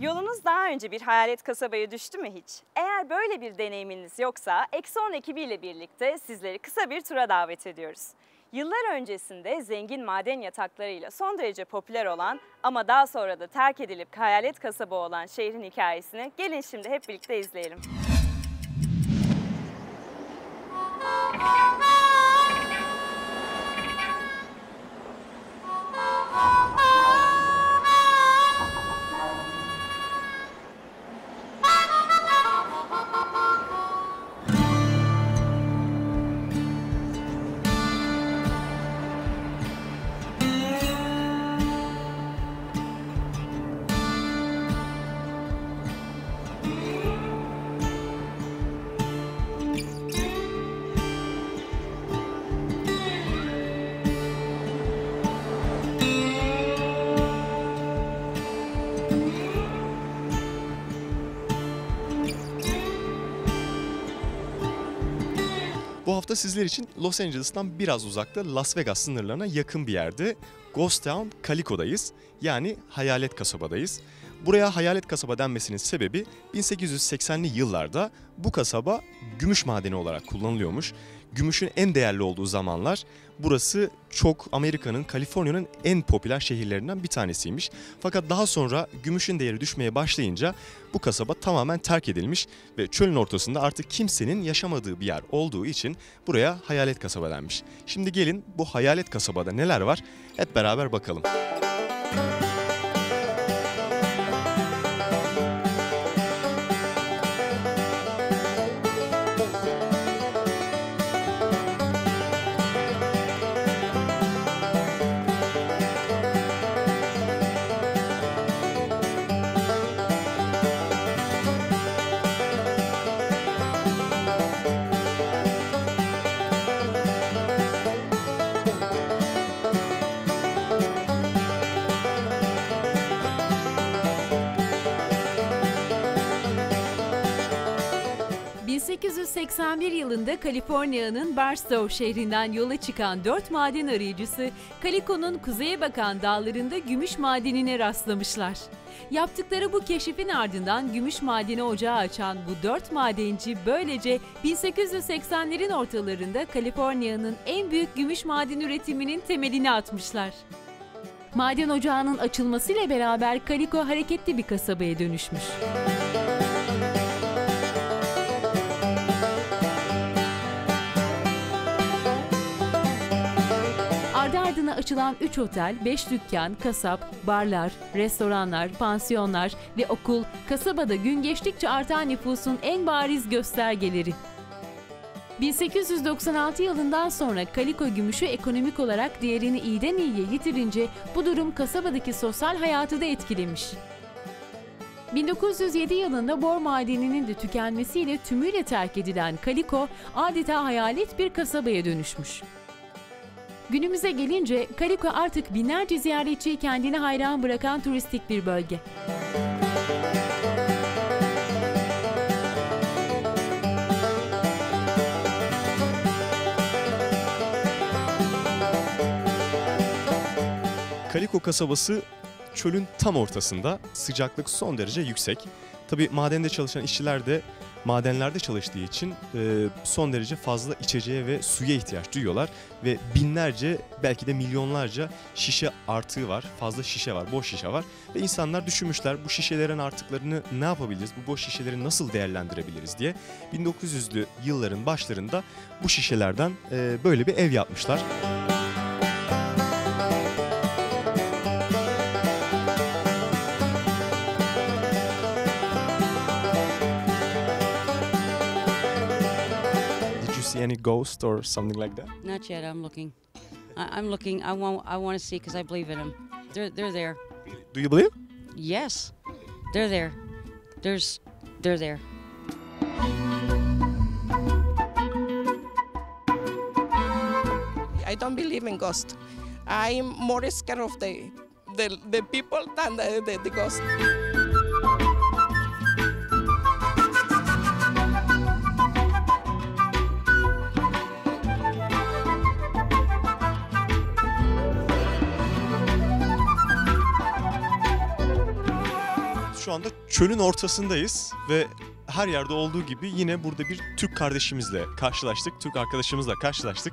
Yolunuz daha önce bir hayalet kasabaya düştü mü hiç? Eğer böyle bir deneyiminiz yoksa Exxon ekibiyle birlikte sizleri kısa bir tura davet ediyoruz. Yıllar öncesinde zengin maden yataklarıyla son derece popüler olan ama daha sonra da terk edilip hayalet kasaba olan şehrin hikayesini gelin şimdi hep birlikte izleyelim. Bu hafta sizler için Los Angeles'tan biraz uzakta Las Vegas sınırlarına yakın bir yerde Ghost Town Calico'dayız. Yani hayalet kasabadayız. Buraya hayalet kasaba denmesinin sebebi 1880'li yıllarda bu kasaba gümüş madeni olarak kullanılıyormuş. Gümüşün en değerli olduğu zamanlar burası çok Amerika'nın, Kaliforniya'nın en popüler şehirlerinden bir tanesiymiş. Fakat daha sonra gümüşün değeri düşmeye başlayınca bu kasaba tamamen terk edilmiş ve çölün ortasında artık kimsenin yaşamadığı bir yer olduğu için buraya hayalet kasaba denmiş. Şimdi gelin bu hayalet kasabada neler var hep beraber bakalım. ...1881 yılında Kaliforniya'nın Barstow şehrinden yola çıkan dört maden arayıcısı... ...Calico'nun kuzeye bakan dağlarında gümüş madenine rastlamışlar. Yaptıkları bu keşifin ardından gümüş madeni ocağı açan bu dört madenci böylece 1880'lerin ortalarında Kaliforniya'nın en büyük gümüş maden üretiminin temelini atmışlar. Maden ocağının açılmasıyla beraber Calico hareketli bir kasabaya dönüşmüş. Ardı ardına açılan 3 otel, 5 dükkan, kasap, barlar, restoranlar, pansiyonlar ve okul kasabada gün geçtikçe artan nüfusun en bariz göstergeleri. 1896 yılından sonra Kaliko gümüşü ekonomik olarak değerini iyiden iyiye yitirince bu durum kasabadaki sosyal hayatı da etkilemiş. 1907 yılında bor madeninin de tükenmesiyle tümüyle terk edilen Kaliko adeta hayalet bir kasabaya dönüşmüş. Günümüze gelince Kaliko artık binlerce ziyaretçiyi kendine hayran bırakan turistik bir bölge. Kaliko kasabası çölün tam ortasında. Sıcaklık son derece yüksek. Tabi madende çalışan işçiler de madenlerde çalıştığı için e, son derece fazla içeceğe ve suya ihtiyaç duyuyorlar ve binlerce belki de milyonlarca şişe artığı var. Fazla şişe var, boş şişe var ve insanlar düşünmüşler bu şişelerin artıklarını ne yapabiliriz? Bu boş şişeleri nasıl değerlendirebiliriz diye 1900'lü yılların başlarında bu şişelerden e, böyle bir ev yapmışlar. See any ghost or something like that? Not yet. I'm looking. I, I'm looking. I want. I want to see because I believe in them. They're they're there. Do you believe? Yes, they're there. There's they're there. I don't believe in ghosts. I'm more scared of the the, the people than the, the, the ghost. Şu anda çölün ortasındayız ve her yerde olduğu gibi yine burada bir Türk kardeşimizle karşılaştık. Türk arkadaşımızla karşılaştık.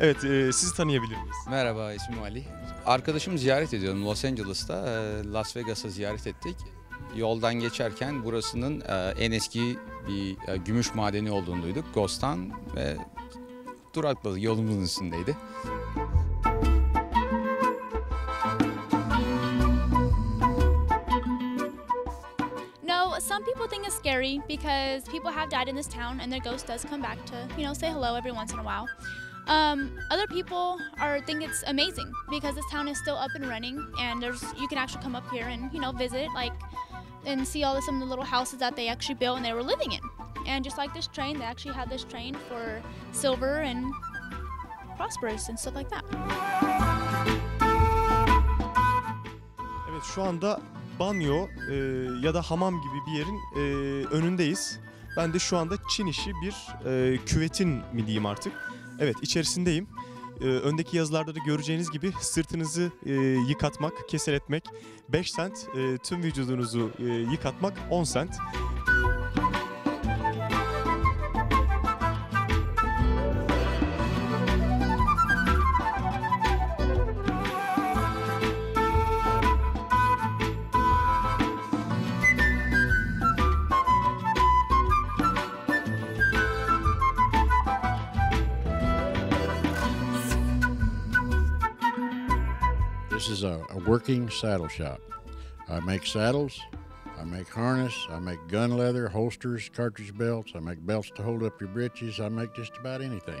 Evet e, sizi tanıyabilir miyiz? Merhaba ismim Ali. Arkadaşımı ziyaret ediyorum Los Angeles'ta. e, Las Vegas'a ziyaret ettik. Yoldan geçerken burasının e, en eski bir e, gümüş madeni olduğunu duyduk. Ghost'tan ve durakladık yolumuzun üstündeydi. Some people think it's scary because people have died in this town and their ghost does come back to, you know, say hello every once in a while. Um, other people are think it's amazing because this town is still up and running and there's you can actually come up here and, you know, visit like and see all of some of the little houses that they actually built and they were living in. And just like this train, they actually had this train for silver and prosperous and stuff like that. Evet şu anda banyo e, ya da hamam gibi bir yerin e, önündeyiz. Ben de şu anda Çin işi bir e, küvetin mi diyeyim artık. Evet içerisindeyim. E, öndeki yazılarda da göreceğiniz gibi sırtınızı e, yıkatmak, keseletmek 5 sent, e, tüm vücudunuzu e, yıkatmak 10 sent. This is a, a working saddle shop. I make saddles, I make harness, I make gun leather, holsters, cartridge belts, I make belts to hold up your breeches, I make just about anything.